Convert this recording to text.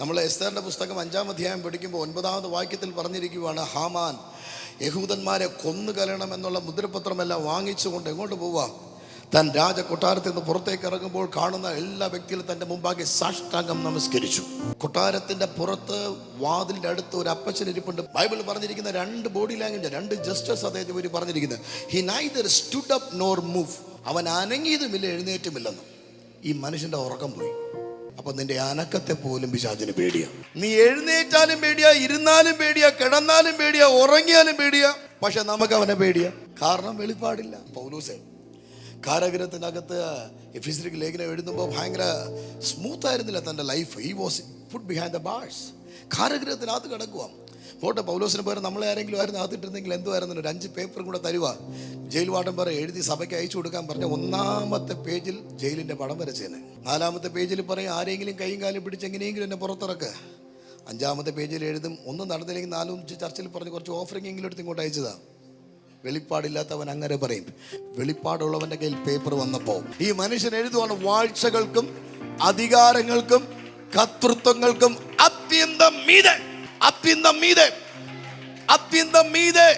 നമ്മൾ എസ്തറിന്റെ പുസ്തകം അഞ്ചാം അധ്യായം പഠിക്കുമ്പോൾ ഒൻപതാമത് വാക്യത്തിൽ പറഞ്ഞിരിക്കുകയാണ് ഹാമാൻ യഹൂദന്മാരെ കൊന്നു കലണം എന്നുള്ള മുദ്രപത്രമെല്ലാം വാങ്ങിച്ചുകൊണ്ട് എങ്ങോട്ട് പോവാം? തൻ രാജ കൊട്ടാരത്തിൽ നിന്ന് പുറത്തേക്ക് ഇറങ്ങുമ്പോൾ കാണുന്ന എല്ലാ വ്യക്തികളും തന്റെ മുമ്പാകെ സാഷ്ടാംഗം നമസ്കരിച്ചു. കൊട്ടാരത്തിന്റെ പുറത്ത് വാതിലിന്റെ അടുത്ത് ഒരു അപ്പച്ചൻ ഇരിപ്പുണ്ട്. ബൈബിൾ പറഞ്ഞിരിക്കുന്ന രണ്ട് ബോഡി ലാംഗ്വേജ് രണ്ട് ജസ്റ്റിസ് അദ്ദേഹത്തെ പറ്റി പറഞ്ഞിരിക്കുന്നത്. He neither stood up nor move അവൻ അനങ്ങിയതുമില്ല എഴുന്നേറ്റുമില്ലെന്നും. ഈ മനുഷ്യന്റെ ഉറക്കം പോയി. അപ്പൊ നിന്റെ അനക്കത്തെ പോലും പിശാചിന് പേടിയാ. നീ എഴുന്നേറ്റാലും പേടിയാ ഇരുന്നാലും പേടിയാ കിടന്നാലും പേടിയാ ഉറങ്ങിയാലും പേടിയാ. പക്ഷെ നമുക്ക് അവനെ പേടിയാ. കാരണം വെളിപ്പാടില്ല. പൗലൂസേ കാരാഗ്രഹത്തിനകത്ത് എഫിസിലേക്ക് ലേഖനം എഴുതുമ്പോൾ ഭയങ്കര സ്മൂത്ത് ആയിരുന്നില്ല തന്റെ ലൈഫ് ഈ was put behind the bars കാരഗ്രഹത്തിനകത്ത് കിടക്കുക പോട്ടെ പൗലോസിന് പകരം നമ്മളെ ആരെങ്കിലും ആയിരുന്നു അകത്തിട്ടിരുന്നെങ്കിൽ എന്തുമായിരുന്നു ഒരു അഞ്ച് പേപ്പറും കൂടെ തരുക ജയിൽ വാട്ടം പറ എഴുതി സഭയ്ക്ക് അയച്ചു കൊടുക്കാൻ പറഞ്ഞ ഒന്നാമത്തെ പേജിൽ ജയിലിന്റെ പടം വരച്ചേനെ. നാലാമത്തെ പേജിൽ പറയും ആരെങ്കിലും കൈയും കാലും പിടിച്ച് എങ്ങനെയെങ്കിലും എന്നെ പുറത്തിറക്കുക അഞ്ചാമത്തെ പേജിൽ എഴുതും ഒന്നും നടന്നില്ലെങ്കിൽ നാലും ചർച്ചിൽ പറഞ്ഞ് കുറച്ച് ഓഫറിംഗ് എങ്കിലും എടുത്ത് ഇങ്ങോട്ട് അയച്ചതാണ് വെളിപ്പാടില്ലാത്തവൻ അങ്ങനെ പറയും. വെളിപ്പാടുള്ളവന്റെ കയ്യിൽ പേപ്പർ വന്നപ്പോൾ ഈ മനുഷ്യൻ എഴുതുവാണ് വാഴ്ചകൾക്കും അധികാരങ്ങൾക്കും കർത്തൃത്വങ്ങൾക്കും അത്യന്തം മീതെ അത്യന്തം മീതെ അത്യന്തം മീതെ.